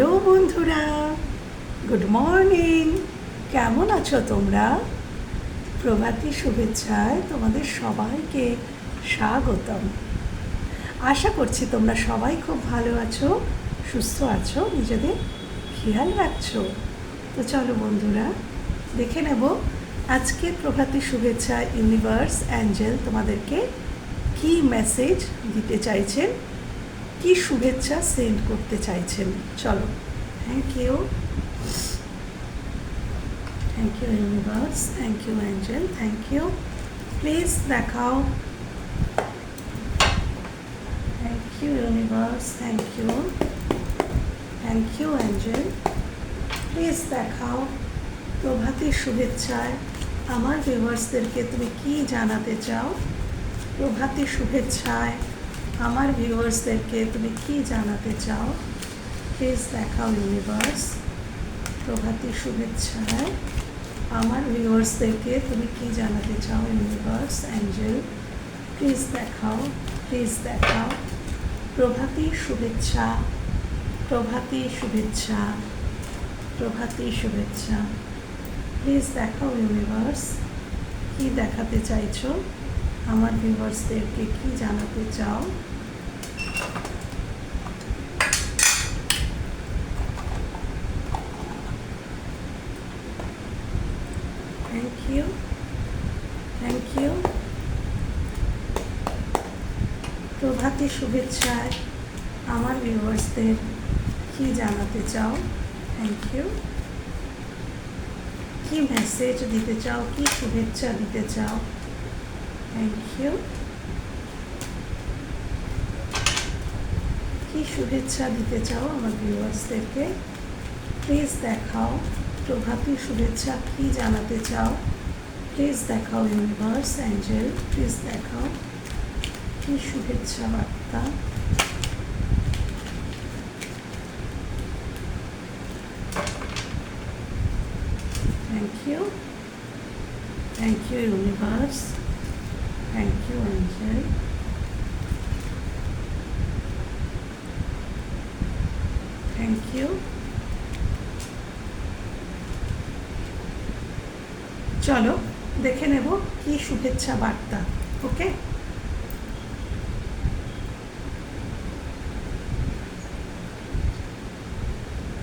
Hello বন্ধুরা, good morning. কেমন আছো তোমরা? প্রভাতী শুভেচ্ছায় তোমাদের সবাইকে স্বাগতম। আশা করছি তোমরা সবাই খুব ভালো আছো, সুস্থ আছো, নিজেদের খেয়াল রাখছো। তো চলো বন্ধুরা, দেখে নেব আজকে প্রভাতী শুভেচ্ছা ইউনিভার্স অ্যাঞ্জেল তোমাদেরকে কি মেসেজ দিতে চাইছেন। কি শুভেচ্ছা সেন্ড করতে চাইছেন? চলো। Thank you thank you universe thank you angel thank you please দেখাও। Thank you universe thank you thank you angel please দেখাও। প্রভাতী শুভেচ্ছায় আমার ভিউয়ার্সদেরকে তুমি কি জানাতে চাও? প্রভাতী শুভেচ্ছায় আমার ভিউয়ার্সদেরকে তুমি কি জানাতে চাও প্লিজ দেখাও ইউনিভার্স প্রভাতী শুভেচ্ছায়। আমার ভিউয়ার্সদেরকে তুমি কি জানাতে চাও ইউনিভার্স অ্যাঞ্জেল প্লিজ দেখাও প্লিজ দেখাও। প্রভাতী শুভেচ্ছা প্রভাতী শুভেচ্ছা প্রভাতী শুভেচ্ছা। প্লিজ দেখাও ইউনিভার্স কি দেখাতে চাইছো? আমার ভিউয়ার্সদেরকে কি জানাতে চাও? থ্যাংক ইউ থ্যাংক ইউ প্রভাতী শুভেচ্ছায় আমার ভিউয়ার্সদের কি জানাতে চাও? থ্যাংক ইউ কি মেসেজ দিতে চাও? কি শুভেচ্ছা দিতে চাও? থ্যাংক ইউ কি শুভেচ্ছা দিতে চাও আমার ভিউয়ার্সদেরকে প্লিজ দেখাও। প্রভাতী শুভেচ্ছা কি জানাতে চাও? প্লিজ দেখাও ইউনিভার্স অ্যাঞ্জেল প্লিজ দেখাও। কি শুভেচ্ছা বার্তা? Thank you thank you universe thank you angel thank you চলো, দেখে নেব কি শুভেচ্ছা বার্তা, ওকে?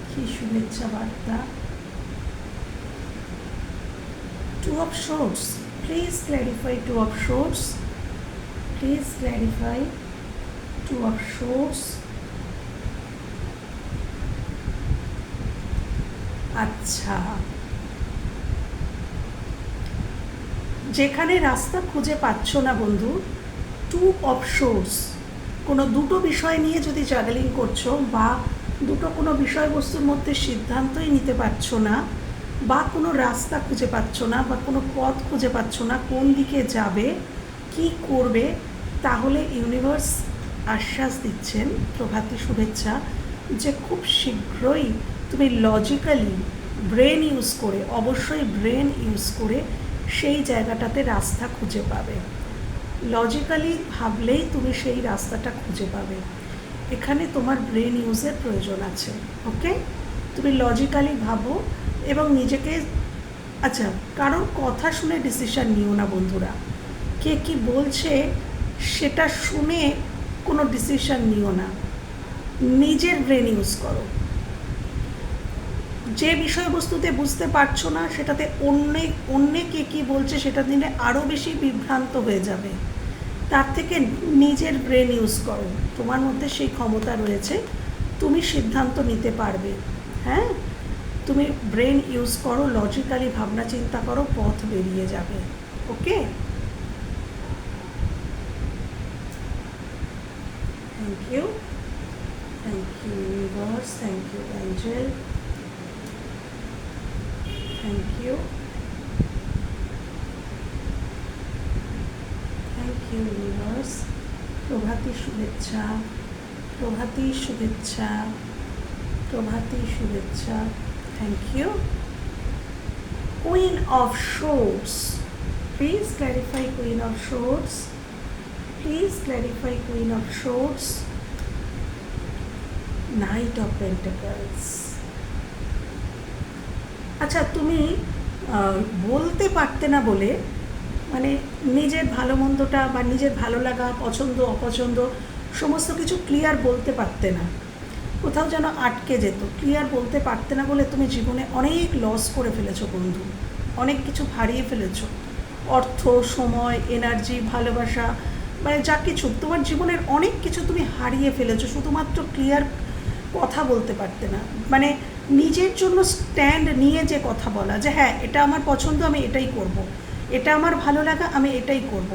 কি শুভেচ্ছা বার্তা? Two of swords please clarify two of swords please clarify two of swords আচ্ছা। যেখানে রাস্তা খুঁজে পাচ্ছ না বন্ধু টু অফ সোর্স কোনো দুটো বিষয় নিয়ে যদি জাগলিং করছ বা দুটো কোনো বিষয়বস্তুর মধ্যে সিদ্ধান্তই নিতে পারছ না বা কোনো রাস্তা খুঁজে পাচ্ছ না বা কোনো পথ খুঁজে পাচ্ছ না, কোন দিকে যাবে, কি করবে, তাহলে ইউনিভার্স আশ্বাস দিচ্ছেন। প্রভাতী শুভেচ্ছা। যে খুব শীঘ্রই তুমি লজিক্যালি ব্রেন ইউজ করে, অবশ্যই ব্রেন ইউজ করে সেই জায়গাটাতে রাস্তা খুঁজে পাবে। লজিক্যালি ভাবলেই তুমি সেই রাস্তাটা খুঁজে পাবে। এখানে তোমার ব্রেন ইউজের প্রয়োজন আছে ওকে তুমি লজিক্যালি ভাবো এবং নিজেকে আচ্ছা কারোর কথা শুনে ডিসিশন নিও না বন্ধুরা। কে কি বলছে সেটা শুনে কোনো ডিসিশন নিও না। নিজের ব্রেন ইউজ করো। যে বিষয়বস্তুতে বুঝতে পারছ না, সেটাতে অন্য, অন্যে কে কী বলছে সেটা দিলে আরও বেশি বিভ্রান্ত হয়ে যাবে। তার থেকে নিজের ব্রেন ইউজ করো। তোমার মধ্যে সেই ক্ষমতা রয়েছে, তুমি সিদ্ধান্ত নিতে পারবে। হ্যাঁ? তুমি ব্রেন ইউজ করো, লজিক্যালি ভাবনা চিন্তা করো, পথ বেরিয়ে যাবে। Okay? Thank you thank you universe thank you angel thank you thank you universe প্রভাতী শুভেচ্ছা প্রভাতী শুভেচ্ছা প্রভাতী শুভেচ্ছা thank you queen of swords please clarify queen of swords please clarify queen of swords knight of pentacles আচ্ছা তুমি বলতে পারতে না বলে মানে নিজের ভালো মন্দটা বা নিজের ভালো লাগা, পছন্দ, অপছন্দ, সমস্ত কিছু ক্লিয়ার বলতে পারতে না। কোথাও যেন আটকে যেত। ক্লিয়ার বলতে পারতে না বলে তুমি জীবনে অনেক লস করে ফেলেছো বন্ধু। অনেক কিছু হারিয়ে ফেলেছো। অর্থ, সময় এনার্জি ভালোবাসা মানে যা কিছু, তোমার জীবনের অনেক কিছু তুমি হারিয়ে ফেলেছো। শুধুমাত্র ক্লিয়ার কথা বলতে পারতে না। মানে নিজের জন্য স্ট্যান্ড নিয়ে যে কথা বলা, যে হ্যাঁ এটা আমার পছন্দ, আমি এটাই করব। এটা আমার ভালো লাগা, আমি এটাই করব।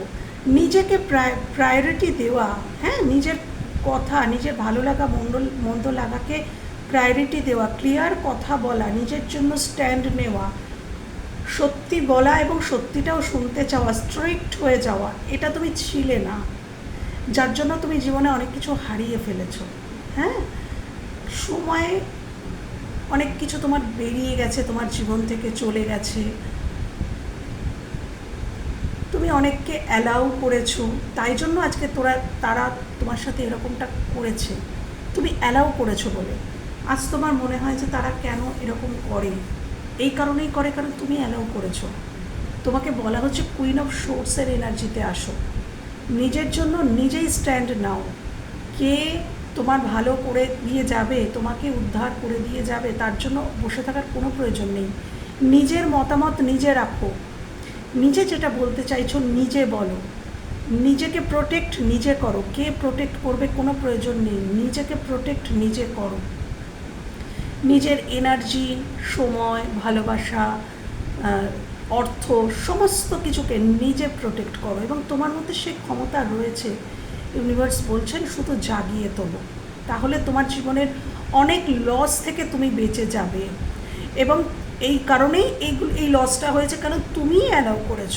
নিজেকে প্রায় প্রায়োরিটি দেওয়া হ্যাঁ নিজের কথা, নিজের ভালো লাগা, মন্দ মন্দ লাগাকে প্রায়োরিটি দেওয়া ক্লিয়ার কথা বলা, নিজের জন্য স্ট্যান্ড নেওয়া, সত্যি বলা এবং সত্যিটাও শুনতে চাওয়া স্ট্রিক্ট হয়ে যাওয়া, এটা তুমি ছিলে না যার জন্য তুমি জীবনে অনেক কিছু হারিয়ে ফেলেছো হ্যাঁ সময়ে অনেক কিছু তোমার বেরিয়ে গেছে, তোমার জীবন থেকে চলে গেছে। তুমি অনেককে অ্যালাউ করেছ, তাই জন্য আজকে তোরা, তারা তোমার সাথে এরকমটা করেছে। তুমি অ্যালাউ করেছ বলে। আজ তোমার মনে হয় যে তারা কেন এরকম করে? এই কারণেই করে, কারণ তুমি অ্যালাউ করেছ। তোমাকে বলা হচ্ছে কুইন অফ শোর্সের এনার্জিতে আসো। নিজের জন্য নিজেই স্ট্যান্ড নাও। কে তোমার ভালো করে দিয়ে যাবে, তোমাকে উদ্ধার করে দিয়ে যাবে, তার জন্য বসে থাকার কোনো প্রয়োজন নেই। নিজের মতামত নিজে রাখো। নিজে যেটা বলতে চাইছো নিজে বলো। নিজেকে প্রোটেক্ট নিজে করো। কে প্রোটেক্ট করবে কোনো প্রয়োজন নেই। নিজেকে প্রোটেক্ট নিজে করো। নিজের এনার্জি সময়, ভালোবাসা অর্থ, সমস্ত কিছুকে নিজে প্রোটেক্ট করো এবং তোমার মধ্যে সে ক্ষমতা রয়েছে। ইউনিভার্স বলছেন, শুধু জাগিয়ে তোলো। তাহলে তোমার জীবনের অনেক লস থেকে তুমি বেঁচে যাবে। এবং এই কারণেই এইগুলো, এই লসটা হয়েছে কারণ তুমিই অ্যালাউ করেছ।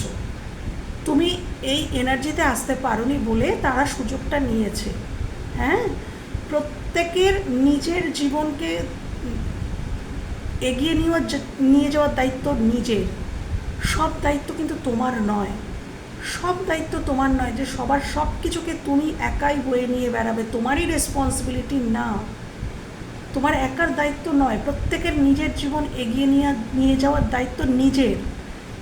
তুমি এই এনার্জিতে আসতে পারোনি বলে তারা সুযোগটা নিয়েছে। হ্যাঁ? প্রত্যেকের নিজের জীবনকে এগিয়ে নেওয়ার নিয়ে যাওয়ার দায়িত্ব নিজের। সব দায়িত্ব কিন্তু তোমার নয়। সব দায়িত্ব তোমার নয় যে সবার সব কিছুকে তুমি একাই বয়ে নিয়ে বেড়াবে, তোমারই রেসপন্সিবিলিটি না। তোমার একার দায়িত্ব নয়, প্রত্যেকের নিজের জীবন এগিয়ে নিয়ে নিয়ে যাওয়ার দায়িত্ব নিজের।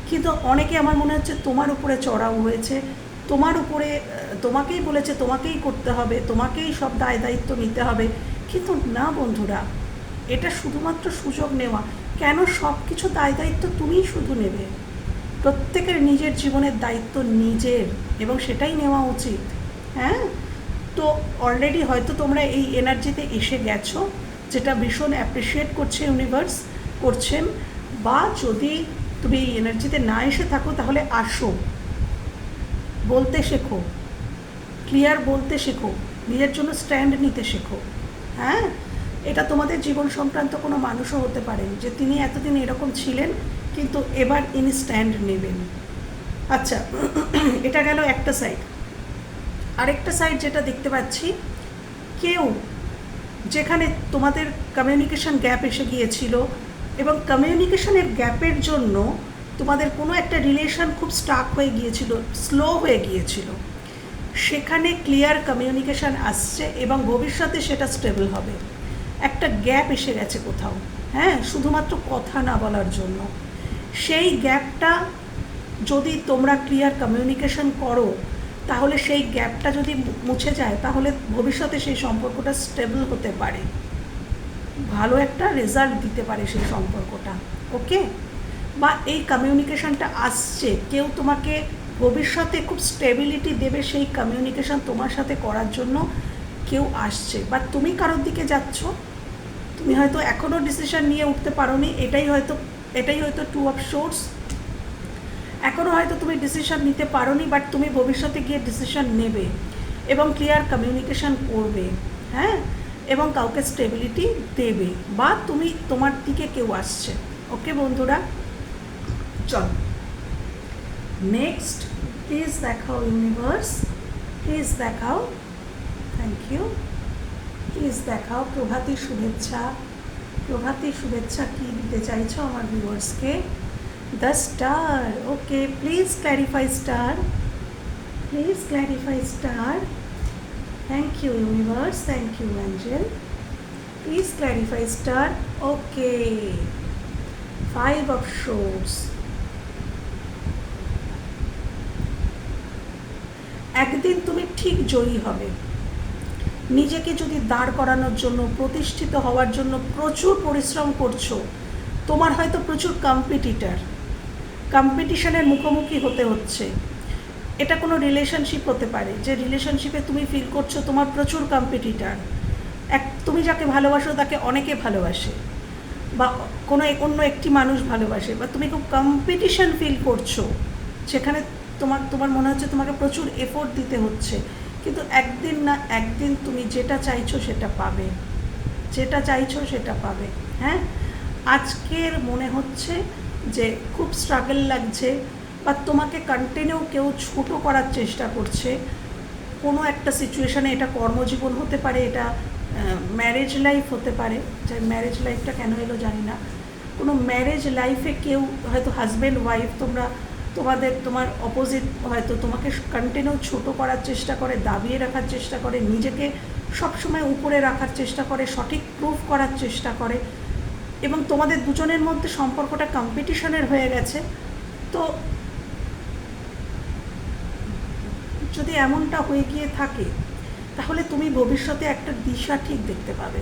কিন্তু অনেকে আমার মনে হচ্ছে তোমার উপরে চড়াও হয়েছে, তোমার উপরে, তোমাকেই বলেছে তোমাকেই করতে হবে, তোমাকেই সব দায় দায়িত্ব নিতে হবে। কিন্তু না বন্ধুরা, এটা শুধুমাত্র সুযোগ নেওয়া। কেন সব কিছু দায় দায়িত্ব তুমিই শুধু নেবে? প্রত্যেকের নিজের জীবনের দায়িত্ব নিজের এবং সেটাই নেওয়া উচিত হ্যাঁ? তো অলরেডি হয়তো তোমরা এই এনার্জিতে এসে গেছো, যেটা ভীষণ অ্যাপ্রিসিয়েট করছে ইউনিভার্স করছেন, বা যদি তুমি এই এনার্জিতে না এসে থাকো, তাহলে আসো, বলতে শেখো ক্লিয়ার বলতে শেখো, নিজের জন্য স্ট্যান্ড নিতে শেখো হ্যাঁ? এটা তোমাদের জীবন সংক্রান্ত কোনো মানুষও হতে পারেন যে তিনি এতদিন এরকম ছিলেন কিন্তু এবার ইনি স্ট্যান্ড নেবেন। আচ্ছা এটা গেল একটা সাইড আরেকটা সাইড যেটা দেখতে পাচ্ছি, কেউ যেখানে তোমাদের কমিউনিকেশন গ্যাপ এসে গিয়েছিল এবং কমিউনিকেশনের গ্যাপের জন্য তোমাদের কোনো একটা রিলেশন খুব স্টাক হয়ে গিয়েছিল স্লো হয়ে গিয়েছিল। সেখানে ক্লিয়ার কমিউনিকেশন আসছে এবং ভবিষ্যতে সেটা স্টেবল হবে। একটা গ্যাপ এসে গেছে কোথাও। হ্যাঁ শুধুমাত্র কথা না বলার জন্য। সেই গ্যাপটা যদি তোমরা ক্লিয়ার কমিউনিকেশন করো, তাহলে সেই গ্যাপটা যদি মুছে যায়, তাহলে ভবিষ্যতে সেই সম্পর্কটা স্টেবল হতে পারে। ভালো একটা রেজাল্ট দিতে পারে সেই সম্পর্কটা ওকে বা এই কমিউনিকেশনটা আসছে, কেউ তোমাকে ভবিষ্যতে খুব স্টেবিলিটি দেবে সেই কমিউনিকেশন তোমার সাথে করার জন্য, কেউ আসছে। বা তুমি কারোর দিকে যাচ্ছ, তুমি হয়তো এখনও ডিসিশন নিয়ে উঠতে পারোনি, এটাই হয়তো এটাই হয়তো টু অফ সোর্স এখনও হয়তো তুমি ডিসিশন নিতে পারোনি বাট তুমি ভবিষ্যতে গিয়ে ডিসিশন নেবে এবং ক্লিয়ার কমিউনিকেশন করবে হ্যাঁ? এবং কাউকে স্টেবিলিটি দেবে বা তুমি তোমার দিকে কেউ আসছে। ওকে বন্ধুরা? চল। নেক্সট প্লিজ দেখাও ইউনিভার্স প্লিজ দেখাও থ্যাংক ইউ প্লিজ দেখাও প্রভাতী শুভেচ্ছা। প্রভাতী শুভেচ্ছা কি দিতে চাইছো আমার ভিউয়ার্সকে the star okay please clarify star please clarify star thank you universe thank you angel please clarify star okay five of swords একদিন তুমি ঠিক জয়ী হবে। নিজেকে যদি দাঁড় করানোর জন্য, প্রতিষ্ঠিত হওয়ার জন্য প্রচুর পরিশ্রম করছ, তোমার হয়তো প্রচুর কম্পিটিটার কম্পিটিশনের মুখোমুখি হতে হচ্ছে। এটা কোনো রিলেশনশিপ হতে পারে। যে রিলেশনশিপে তুমি ফিল করছ তোমার প্রচুর কম্পিটিটার এক, তুমি যাকে ভালোবাসো তাকে অনেকে ভালোবাসে বা কোনো অন্য একটি মানুষ ভালোবাসে বা তুমি খুব কম্পিটিশন ফিল করছ, সেখানে তোমার তোমার মনে হচ্ছে তোমাকে প্রচুর এফোর্ট দিতে হচ্ছে। কিন্তু একদিন না একদিন তুমি যেটা চাইছো সেটা পাবে। যেটা চাইছো সেটা পাবে হ্যাঁ? আজকের মনে হচ্ছে যে খুব স্ট্রাগল লাগছে, বা তোমাকে কন্টিনিউ কেউ ছোটো করার চেষ্টা করছে। কোনো একটা সিচুয়েশানে এটা কর্মজীবন হতে পারে, এটা ম্যারেজ লাইফ হতে পারে। যে ম্যারেজ লাইফটা কেন এলো জানি না। কোনো ম্যারেজ লাইফে কেউ, হয়তো হাজব্যান্ড ওয়াইফ তোমরা তোমাদের, তোমার অপোজিট হয়তো তোমাকে কন্টিনিউ ছোটো করার চেষ্টা করে, দাবিয়ে রাখার চেষ্টা করে, নিজেকে সবসময় উপরে রাখার চেষ্টা করে, সঠিক প্রুফ করার চেষ্টা করে এবং তোমাদের দুজনের মধ্যে সম্পর্কটা কম্পিটিশনের হয়ে গেছে। তো যদি এমনটা হয়ে গিয়ে থাকে, তাহলে তুমি ভবিষ্যতে একটা দিশা ঠিক দেখতে পাবে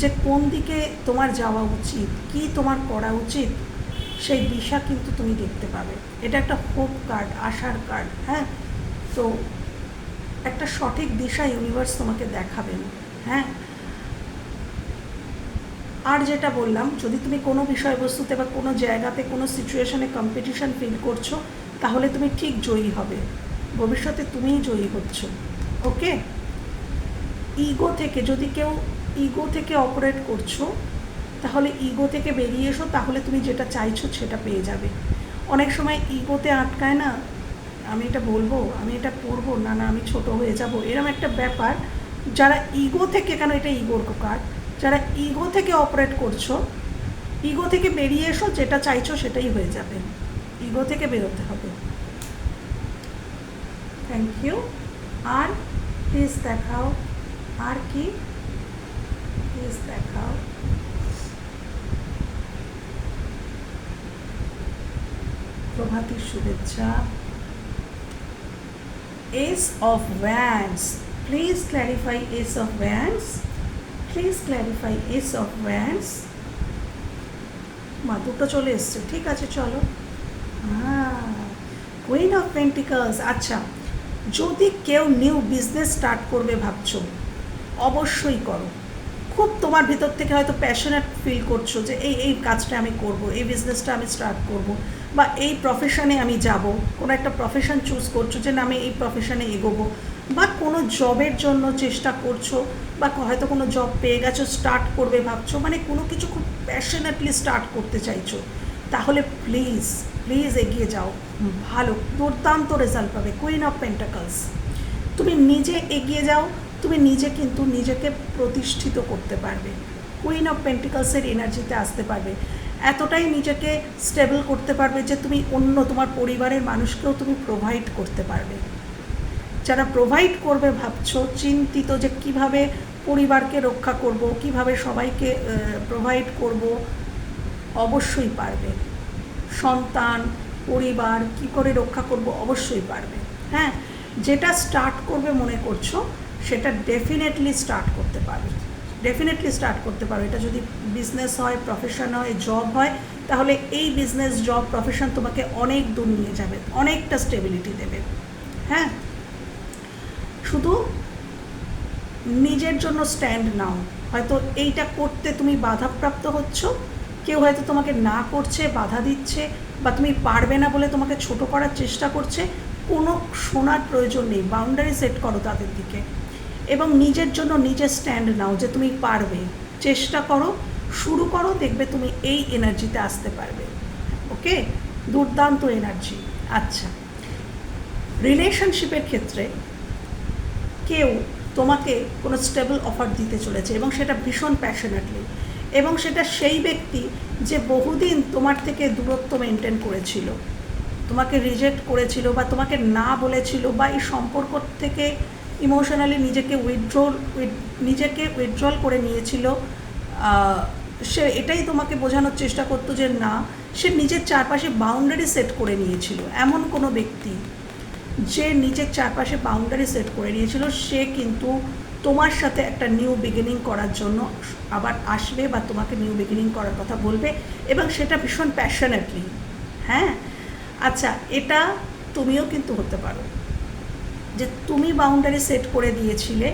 যে কোন দিকে তোমার যাওয়া উচিত, কি তোমার করা উচিত সেই দিশা কিন্তু তুমি দেখতে পাবে। এটা একটা হোপ কার্ড আশার কার্ড হ্যাঁ? তো একটা সঠিক দিশা ইউনিভার্স তোমাকে দেখাবেন হ্যাঁ? আর যেটা বললাম, যদি তুমি কোনো বিষয়বস্তুতে বা কোনো জায়গাতে, কোনো সিচুয়েশনে কম্পিটিশন ফিল করছ, তাহলে তুমি ঠিক জয়ী হবে। ভবিষ্যতে তুমিই জয়ী হচ্ছ ওকে ইগো থেকে যদি কেউ ইগো থেকে অপারেট করছ তাহলে ইগো থেকে বেরিয়ে এসো, তাহলে তুমি যেটা চাইছো সেটা পেয়ে যাবে। অনেক সময় ইগোতে আটকায় না, আমি এটা বলব, আমি এটা করব, না না, আমি ছোট হয়ে যাব এরকম একটা ব্যাপার। যারা ইগো থেকে কেন এটা ইগোর কার্ড যারা ইগো থেকে অপারেট করছ ইগো থেকে বেরিয়ে এসো, যেটা চাইছো সেটাই হয়ে যাবে। ইগো থেকে বেরোতে হবে। থ্যাংক ইউ আর প্লিজ দেখাও। আর কি? প্লিজ দেখাও। প্রভাতীর শুভেচ্ছা। Ace of wands please clarify ace of wands please clarify ace of wands মা, দুটো চলে এসছে, ঠিক আছে, চলো। কুইন অফ পেন্টিকালস আচ্ছা যদি কেউ নিউ বিজনেস স্টার্ট করবে ভাবছ, অবশ্যই করো। খুব তোমার ভিতর থেকে হয়তো প্যাশনেট ফিল করছ যে এই এই কাজটা আমি করব, এই বিজনেসটা আমি স্টার্ট করব। বা এই প্রফেশনে আমি যাব, কোনো একটা প্রফেশন চুজ করছ যে না, আমি এই প্রফেশনে এগোবো, বা কোনো জবের জন্য চেষ্টা করছ, বা হয়তো কোনো জব পেয়ে গেছো স্টার্ট করবে ভাবছ মানে কোনো কিছু খুব প্যাশনেটলি স্টার্ট করতে চাইছো, তাহলে প্লিজ প্লিজ এগিয়ে যাও, ভালো, দুর্দান্ত রেজাল্ট পাবে কুইন অফ পেন্টাকলস তুমি নিজে এগিয়ে যাও, তুমি নিজে কিন্তু নিজেকে প্রতিষ্ঠিত করতে পারবে কুইন অফ পেন্টিকালসের এনার্জিতে আসতে পারবে। এতটাই নিজেকে স্টেবল করতে পারবে যে তুমি অন্য তোমার পরিবারের মানুষকেও তুমি প্রোভাইড করতে পারবে। যারা প্রোভাইড করবে ভাবছ, চিন্তিত যে কীভাবে পরিবারকে রক্ষা করব, কীভাবে সবাইকে প্রোভাইড করব, অবশ্যই পারবে। সন্তান, পরিবার, কি করে রক্ষা করব অবশ্যই পারবে। হ্যাঁ যেটা স্টার্ট করবে মনে করছ, সেটা ডেফিনেটলি স্টার্ট করতে পারবে। ডেফিনেটলি স্টার্ট করতে পারো। এটা যদি বিজনেস হয় প্রফেশন হয় জব হয়, তাহলে এই বিজনেস জব প্রফেশন তোমাকে অনেক দূর নিয়ে যাবে, অনেকটা স্টেবিলিটি দেবে। হ্যাঁ? শুধু নিজের জন্য স্ট্যান্ড নাও। হয়তো এইটা করতে তুমি বাধাপ্রাপ্ত হচ্ছ, কেউ হয়তো তোমাকে না করছে, বাধা দিচ্ছে, বা তুমি পারবে না বলে তোমাকে ছোট করার চেষ্টা করছে, কোনো শোনার প্রয়োজন নেই। বাউন্ডারি সেট করো তাদের দিকে। এবং নিজের জন্য নিজের স্ট্যান্ড নাও যে তুমি পারবে। চেষ্টা করো, শুরু করো, দেখবে তুমি এই এনার্জিতে আসতে পারবে। ওকে দুর্দান্ত এনার্জি আচ্ছা। রিলেশনশিপের ক্ষেত্রে কেউ তোমাকে কোনো স্টেবল অফার দিতে চলেছে এবং সেটা ভীষণ প্যাশনেটলি এবং সেটা সেই ব্যক্তি যে বহুদিন তোমার থেকে দূরত্ব মেনটেন করেছিল। তোমাকে রিজেক্ট করেছিল বা তোমাকে না বলেছিল বা এই সম্পর্ক থেকে ইমোশনালি নিজেকে উইথড্রল নিজেকে উইথড্রল করে নিয়েছিল সে এটাই তোমাকে বোঝানোর চেষ্টা করতো যে না, সে নিজের চারপাশে বাউন্ডারি সেট করে নিয়েছিল। এমন কোনো ব্যক্তি যে নিজের চারপাশে বাউন্ডারি সেট করে নিয়েছিল, সে কিন্তু তোমার সাথে একটা নিউ বিগিনিং করার জন্য আবার আসবে বা তোমাকে নিউ বিগিনিং করার কথা বলবে এবং সেটা ভীষণ প্যাশনেটলি হ্যাঁ? আচ্ছা এটা তুমিও কিন্তু হতে পারো। যে তুমি বাউন্ডারি সেট করে দিয়েছিলে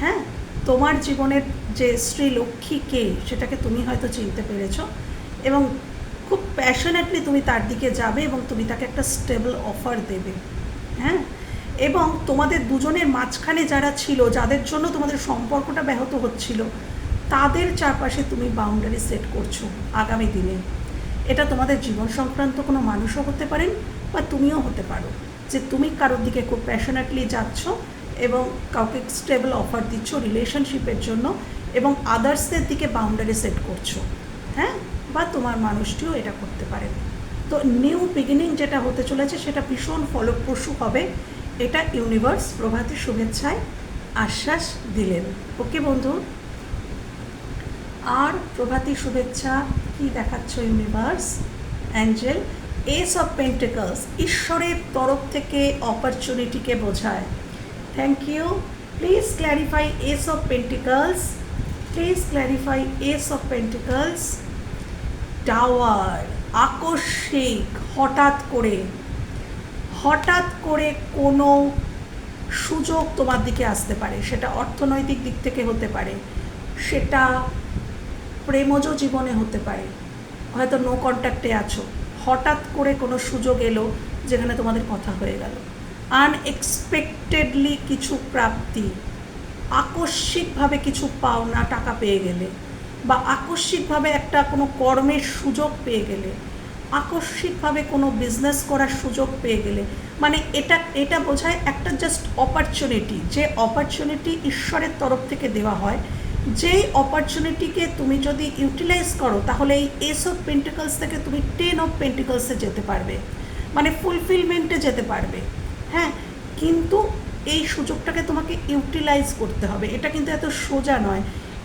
হ্যাঁ? তোমার জীবনের যে স্ত্রী লক্ষ্মী কে, সেটাকে তুমি হয়তো চিনতে পেরেছ এবং খুব প্যাশনেটলি তুমি তার দিকে যাবে এবং তুমি তাকে একটা স্টেবল অফার দেবে হ্যাঁ? এবং তোমাদের দুজনের মাঝখানে যারা ছিল, যাদের জন্য তোমাদের সম্পর্কটা ব্যাহত হচ্ছিল, তাদের চারপাশে তুমি বাউন্ডারি সেট করছ আগামী দিনে। এটা তোমাদের জীবন সংক্রান্ত কোনো মানুষও হতে পারেন বা তুমিও হতে পারো। যে তুমি কারোর দিকে খুব প্যাশনেটলি যাচ্ছ এবং কাউকে স্টেবল অফার দিচ্ছ রিলেশনশিপের জন্য এবং আদার্সদের দিকে বাউন্ডারি সেট করছ হ্যাঁ? বা তোমার মানুষটিও এটা করতে পারে। তো নিউ বিগিনিং যেটা হতে চলেছে সেটা ভীষণ ফলপ্রসূ হবে। এটা ইউনিভার্স প্রভাতী শুভেচ্ছায় আশ্বাস দিলেন। ওকে বন্ধু? আর প্রভাতী শুভেচ্ছা কি দেখাচ্ছ universe angel ace of pentacles ঈশ্বরের তরফ থেকে অপরচুনিটিকে বোঝায়। Thank you please clarify ace of pentacles please clarify ace of pentacles tower আকস্মিক, হঠাৎ করে। হঠাৎ করে কোনো সুযোগ তোমার দিকে আসতে পারে, সেটা অর্থনৈতিক দিক থেকে হতে পারে, সেটা প্রেমজ জীবনে হতে পারে। হয়তো নো কন্ট্যাক্টে আছো। হঠাৎ করে কোনো সুযোগ এলো যেখানে তোমাদের কথা হয়ে গেল। আনএক্সপেক্টেডলি কিছু প্রাপ্তি, আকস্মিকভাবে কিছু পাওনা টাকা পেয়ে গেলে বা আকস্মিকভাবে একটা কোনো কর্মের সুযোগ পেয়ে গেলে, আকস্মিকভাবে কোনো বিজনেস করার সুযোগ পেয়ে গেলে মানে এটা এটা বোঝায় একটা জাস্ট অপরচুনিটি যে অপরচুনিটি ঈশ্বরের তরফ থেকে দেওয়া হয়। যেই অপরচুনিটিকে তুমি যদি ইউটিলাইজ করো, তাহলে এই এস অফ পেন্টিকলস থেকে তুমি টেন অফ পেন্টিকলসে যেতে পারবে। মানে ফুলফিলমেন্টে যেতে পারবে। হ্যাঁ কিন্তু এই সুযোগটাকে তোমাকে ইউটিলাইজ করতে হবে। এটা কিন্তু এত সোজা নয়।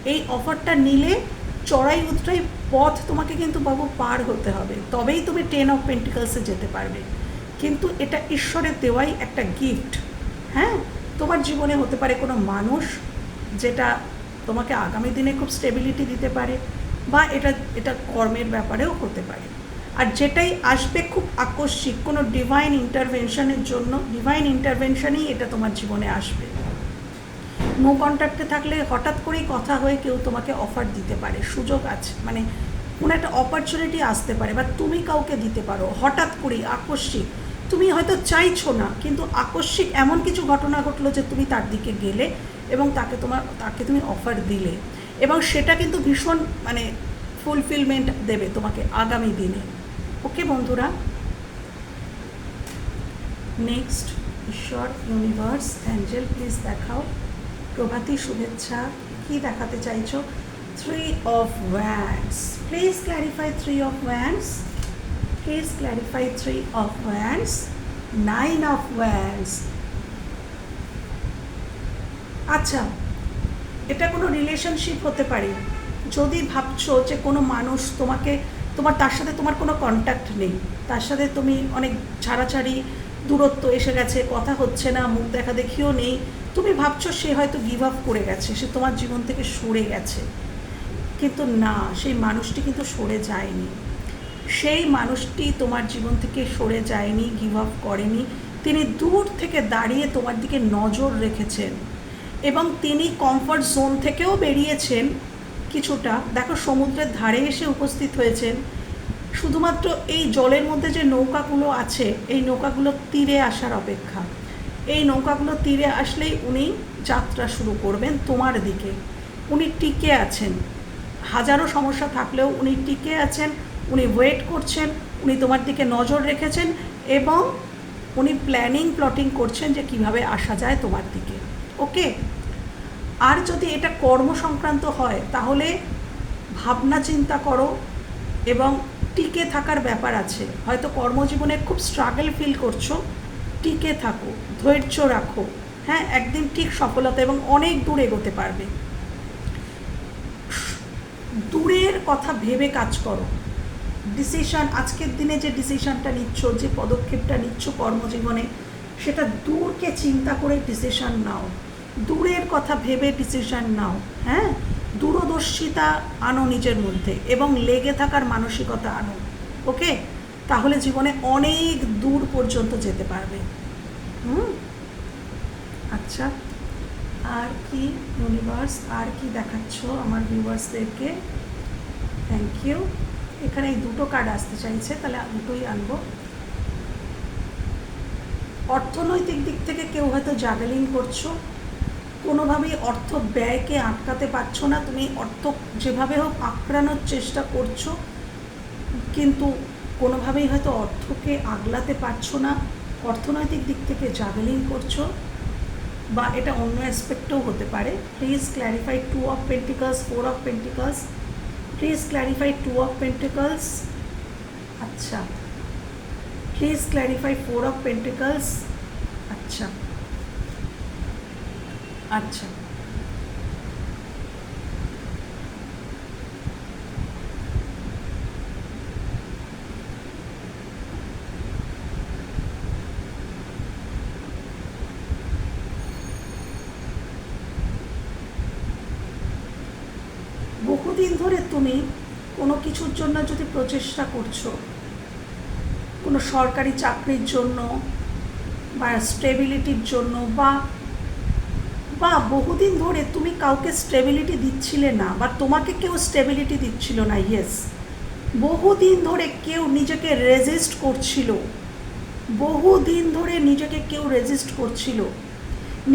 এই অফারটা নিলে চড়াই উতরাই পথ তোমাকে কিন্তু বাবু পার হতে হবে। তবেই তুমি টেন অফ পেন্টিকলসে যেতে পারবে। কিন্তু এটা ঈশ্বরের দেওয়াই একটা গিফট হ্যাঁ তোমার জীবনে হতে পারে কোনো মানুষ যেটা তোমাকে আগামী দিনে খুব স্টেবিলিটি দিতে পারে বা এটা এটা কর্মের ব্যাপারেও হতে পারে। আর যেটাই আসবে খুব আকস্মিক, কোনো ডিভাইন ইন্টারভেনশনের জন্য ডিভাইন ইন্টারভেনশনই এটা তোমার জীবনে আসবে। নো কন্ট্যাক্টে থাকলে হঠাৎ করেই কথা হয়ে কেউ তোমাকে অফার দিতে পারে, সুযোগ আছে মানে কোনো একটা অপরচুনিটি আসতে পারে বা তুমি কাউকে দিতে পারো, হঠাৎ করেই আকস্মিক। তুমি হয়তো চাইছো না, কিন্তু আকস্মিক এমন কিছু ঘটনা ঘটলো যে তুমি তার দিকে গেলে এবং তাকে তোমার, তাকে তুমি অফার দিলে। এবং সেটা কিন্তু ভীষণ মানে ফুলফিলমেন্ট দেবে তোমাকে আগামী দিনে। ওকে বন্ধুরা? নেক্সট ঈশ্বর ইউনিভার্স অ্যাঞ্জেল প্লিজ দেখাও। প্রভাতী, শুভেচ্ছা। কি দেখাতে চাইছো? Three of wands please clarify three of wands please clarify three of wands nine of wands আচ্ছা এটা কোনো রিলেশনশিপ হতে পারে। যদি ভাবছ যে কোনো মানুষ তোমাকে, তোমার, তার সাথে তোমার কোনো কন্ট্যাক্ট নেই, তার সাথে তুমি অনেক ছাড়াছাড়ি দূরত্ব এসে গেছে, কথা হচ্ছে না, মুখ দেখা দেখিও নেই, তুমি ভাবছ সে হয়তো গিভ আপ করে গেছে, সে তোমার জীবন থেকে সরে গেছে। কিন্তু না, সেই মানুষটি কিন্তু সরে যায়নি। সেই মানুষটি তোমার জীবন থেকে সরে যায়নি গিভ আপ করেনি। তিনি দূর থেকে দাঁড়িয়ে তোমার দিকে নজর রেখেছেন। এবং তিনি কমফর্ট জোন থেকেও বেরিয়েছেন কিছুটা। দেখো, সমুদ্রের ধারে এসে উপস্থিত হয়েছেন। শুধুমাত্র এই জলের মধ্যে যে নৌকাগুলো আছে, এই নৌকাগুলো তীরে আসার অপেক্ষা। এই নৌকাগুলো তীরে আসলেই উনি যাত্রা শুরু করবেন তোমার দিকে। উনি টিকে আছেন। হাজারো সমস্যা থাকলেও উনি টিকে আছেন, উনি ওয়েট করছেন, উনি তোমার দিকে নজর রেখেছেন এবং উনি প্ল্যানিং প্লটিং করছেন যে কীভাবে আসা যায় তোমার দিকে। ওকে? আর যদি এটা কর্ম সংক্রান্ত হয়, তাহলে ভাবনা চিন্তা করো এবং টিকে থাকার ব্যাপার আছে। হয়তো কর্মজীবনে খুব স্ট্রাগল ফিল করছ, টিকে থাকো, ধৈর্য রাখো। হ্যাঁ একদিন ঠিক সফলতা এবং অনেক দূর এগোতে পারবে। দূরের কথা ভেবে কাজ করো। ডিসিশন আজকের দিনে যে ডিসিশনটা নিচ্ছ, যে পদক্ষেপটা নিচ্ছ কর্মজীবনে, সেটা দূরকে চিন্তা করে ডিসিশন নাও। দূরের কথা ভেবে ডিসিশন নাও হ্যাঁ? দূরদর্শিতা আনো নিজের মধ্যে এবং লেগে থাকার মানসিকতা আনো ওকে তাহলে জীবনে অনেক দূর পর্যন্ত যেতে পারবে। হুম? আচ্ছা আর কি ইউনিভার্স আর কি দেখাচ্ছ আমার ভিউয়ার্সদেরকে থ্যাংক ইউ এখানে এই দুটো কার্ড আসতে চাইছে, তাহলে দুটোই আনব। অর্থনৈতিক দিক থেকে কেউ হয়তো জাগলিং করছ কোনোভাবেই অর্থ ব্যয়কে আটকাতে পারছ না। তুমি অর্থ যেভাবে হোক আঁকড়ানোর চেষ্টা করছ, কিন্তু কোনোভাবেই হয়তো অর্থকে আগলাতে পারছ না। অর্থনৈতিক দিক থেকে জাগলিং করছ, বা এটা অন্য অ্যাসপেক্টেও হতে পারে। Please clarify two of pentacles four of pentacles please clarify two of pentacles আচ্ছা। Please clarify four of pentacles আচ্ছা। আচ্ছা। বহুদিন ধরে তুমি কোনো কিছুর জন্য যদি প্রচেষ্টা করছ, কোনো সরকারি চাকরির জন্য বা স্টেবিলিটির জন্য বা বা বহুদিন ধরে তুমি কাউকে স্টেবিলিটি দিচ্ছিলে না বা তোমাকে কেউ স্টেবিলিটি দিচ্ছিল না ইয়েস বহুদিন ধরে কেউ নিজেকে রেজিস্ট করছিল। বহুদিন ধরে নিজেকে কেউ রেজিস্ট করছিল।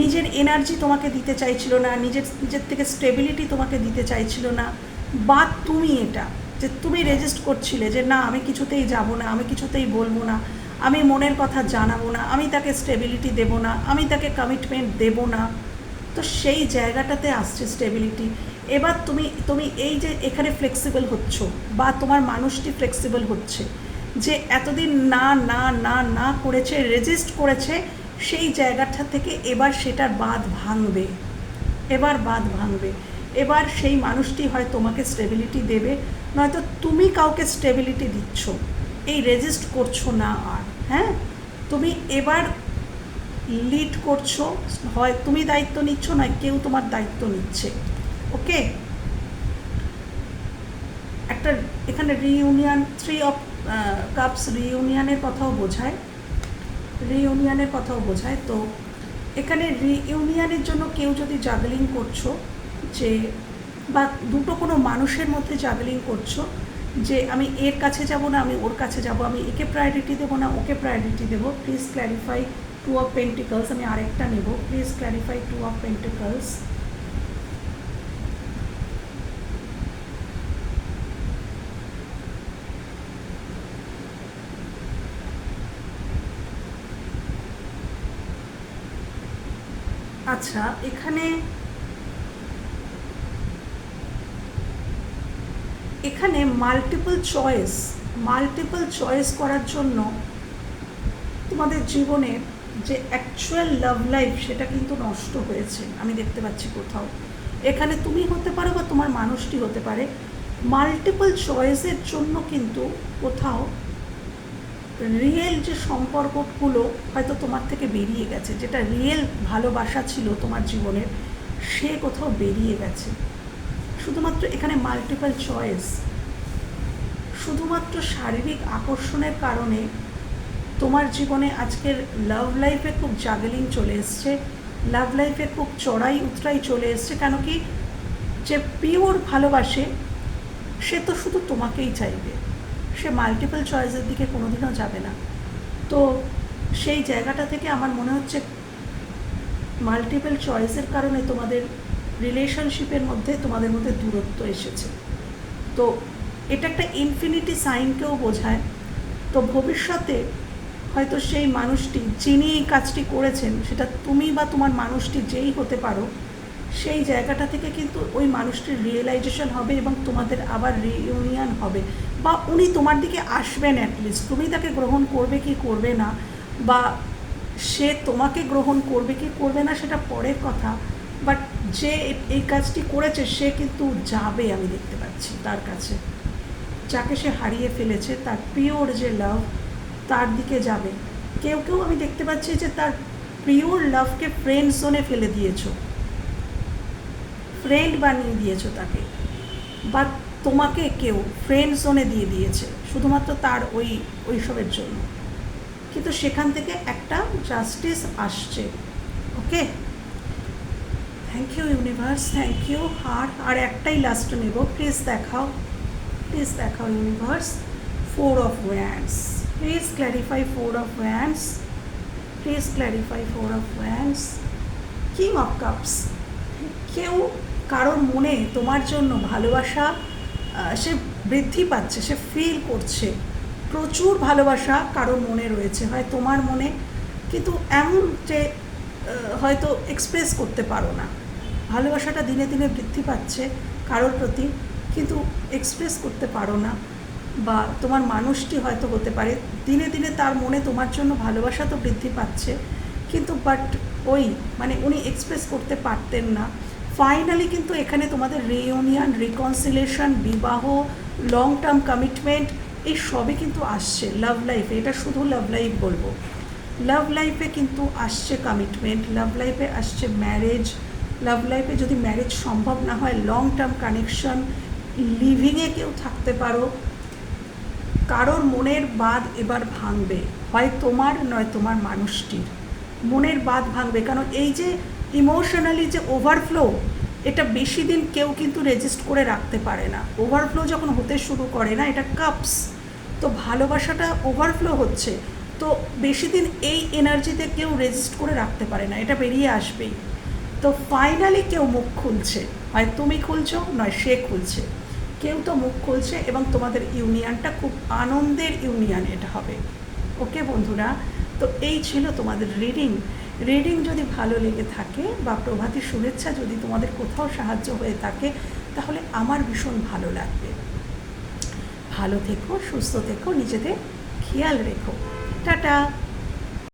নিজের এনার্জি তোমাকে দিতে চাইছিল না, নিজের নিজের থেকে স্টেবিলিটি তোমাকে দিতে চাইছিল না। বা তুমি এটা, যে তুমি রেজিস্ট করছিলে, যে না, আমি কিছুতেই যাব না, আমি কিছুতেই বলব না, আমি মনের কথা জানাব না, আমি তাকে স্টেবিলিটি দেবো না, আমি তাকে কমিটমেন্ট দেবো না। তো সেই জায়গাটাতে আসছে স্টেবিলিটি এবার তুমি তুমি এই যে এখানে ফ্লেক্সিবল হচ্ছ বা তোমার মানুষটি ফ্লেক্সিবল হচ্ছে, যে এতদিন না না না না করেছে রেজিস্ট করেছে, সেই জায়গাটা থেকে এবার সেটার বাদ ভাঙবে। এবার বাদ ভাঙবে। এবার সেই মানুষটি হয় তোমাকে স্টেবিলিটি দেবে, নয়তো তুমি কাউকে স্টেবিলিটি দিচ্ছ। এই রেজিস্ট করছ না আর হ্যাঁ? তুমি এবার লিড করছ, হয় তুমি দায়িত্ব নিচ্ছ, নয় কেউ তোমার দায়িত্ব নিচ্ছে। ওকে একটা এখানে রিইউনিয়ন থ্রি অফ কাপস রিইউনিয়নের কথাও বোঝায়। রিইউনিয়নের কথাও বোঝায়। তো এখানে রিইউনিয়নের জন্য কেউ যদি জাগলিং করছ, যে বা দুটো কোনো মানুষের মধ্যে জাগলিং করছ, যে আমি এর কাছে যাব না, আমি ওর কাছে যাব, আমি একে প্রায়োরিটি দেবো না, ওকে প্রায়োরিটি দেবো please clarify two of pentacles আমি আরেকটা নেব। Please clarify two of pentacles আচ্ছা এখানে এখানে মাল্টিপল চয়েস মাল্টিপল চয়েস করার জন্য তোমাদের জীবনের যে অ্যাকচুয়াল লাভ লাইফ সেটা কিন্তু নষ্ট হয়েছে। আমি দেখতে পাচ্ছি কোথাও। এখানে তুমি হতে পারো বা তোমার মানুষটি হতে পারে। মাল্টিপল চয়েসের জন্য কিন্তু কোথাও রিয়েল যে সম্পর্কগুলো হয়তো তোমার থেকে বেরিয়ে গেছে, যেটা রিয়েল ভালোবাসা ছিল তোমার জীবনের সে কোথাও বেরিয়ে গেছে। শুধুমাত্র এখানে মাল্টিপল চয়েস শুধুমাত্র শারীরিক আকর্ষণের কারণে তোমার জীবনে আজকের লাভ লাইফে খুব জাগলিং চলে এসছে। লাভ লাইফে খুব চড়াই উতরাই চলে এসছে, কেন কি যে পিওর ভালোবাসে, সে তো শুধু তোমাকেই চাইবে। সে মাল্টিপল চয়েসের দিকে কোনোদিনও যাবে না। তো সেই জায়গাটা থেকে আমার মনে হচ্ছে মাল্টিপল চয়েসের কারণে তোমাদের রিলেশনশিপের মধ্যে, তোমাদের মধ্যে দূরত্ব এসেছে। তো এটা একটা ইনফিনিটি সাইনকেও বোঝায়। তো ভবিষ্যতে হয়তো সেই মানুষটি যিনি এই কাজটি করেছেন, সেটা তুমি বা তোমার মানুষটি যেই হতে পারো, সেই জায়গাটা থেকে কিন্তু ওই মানুষটির রিয়েলাইজেশন হবে এবং তোমাদের আবার রিইউনিয়ন হবে। বা উনি তোমার দিকে আসবেন অ্যাটলিস্ট তুমি তাকে গ্রহণ করবে কি করবে না, বা সে তোমাকে গ্রহণ করবে কি করবে না, সেটা পরের কথা। বাট যে এই কাজটি করেছে, সে কিন্তু যাবে আমি দেখতে পাচ্ছি তার কাছে। যাকে সে হারিয়ে ফেলেছে, তার পিওর যে লাভ তার দিকে যাবে। কেউ কেউ আমি দেখতে পাচ্ছি যে তার পিওর লাভকে ফ্রেন্ড জোনে ফেলে দিয়েছ। ফ্রেন্ড বানিয়ে দিয়েছ তাকে। বা তোমাকে কেউ ফ্রেন্ড জোনে দিয়ে দিয়েছে, শুধুমাত্র তার ওই ওইসবের জন্য। কিন্তু সেখান থেকে একটা জাস্টিস আসছে। Okay thank you universe thank you আর আর একটাই লাস্ট নেব। প্লিজ দেখাও প্লিজ দেখাও universe four of wands please clarify four of wands please clarify four of wands king of cups কেউ কারোর মনে তোমার জন্য ভালোবাসা সে বৃদ্ধি পাচ্ছে, সে ফিল করছে। প্রচুর ভালোবাসা কারোর মনে রয়েছে, হয় তোমার মনে, কিন্তু এমন যে হয়তো এক্সপ্রেস করতে পারো না। ভালোবাসাটা দিনে দিনে বৃদ্ধি পাচ্ছে কারোর প্রতি, কিন্তু এক্সপ্রেস করতে পারো না। বা তোমার মানুষটি হয়তো হতে পারে, দিনে দিনে তার মনে তোমার জন্য ভালোবাসা তো বৃদ্ধি পাচ্ছে। কিন্তু বাট ওই মানে উনি এক্সপ্রেস করতে পারতেন না। ফাইনালি কিন্তু এখানে তোমাদের রিউনিয়ন রিকনসিলেশন বিবাহ লং টার্ম কমিটমেন্ট এই সবই কিন্তু আসছে। লাভ লাইফে এটা শুধু লাভ লাইফ বলব। লাভ লাইফে কিন্তু আসছে কমিটমেন্ট লাভ লাইফে আসছে ম্যারেজ লাভ লাইফে যদি ম্যারেজ সম্ভব না হয় লং টার্ম কানেকশন লিভিংয়ে কেউ থাকতে পারো। কারোর মনের বাঁধ এবার ভাঙবে, হয় তোমার নয় তোমার মানুষটির। মনের বাঁধ ভাঙবে, কারণ এই যে ইমোশনালি যে ওভারফ্লো এটা বেশি দিন কেউ কিন্তু রেজিস্ট করে রাখতে পারে না। ওভারফ্লো যখন হতে শুরু করে না, এটা কাপস তো ভালোবাসাটা ওভারফ্লো হচ্ছে, তো বেশি দিন এই এনার্জিতে কেউ রেজিস্ট করে রাখতে পারে না, এটা বেরিয়ে আসবেই। তো ফাইনালি কেউ মুখ খুলছে, হয় তুমি খুলছো, নয় সে খুলছে। কেউ তো মুখ খুলছে এবং তোমাদের ইউনিয়নটা খুব আনন্দের ইউনিয়ন এটা হবে। ওকে বন্ধুরা? তো এই ছিল তোমাদের রিডিং রিডিং যদি ভালো লেগে থাকে বা প্রভাতী শুভেচ্ছা যদি তোমাদের কোথাও সাহায্য হয়ে থাকে, তাহলে আমার ভীষণ ভালো লাগবে। ভালো থেকো, সুস্থ থেকো, নিজেদের খেয়াল রেখো। টাটা!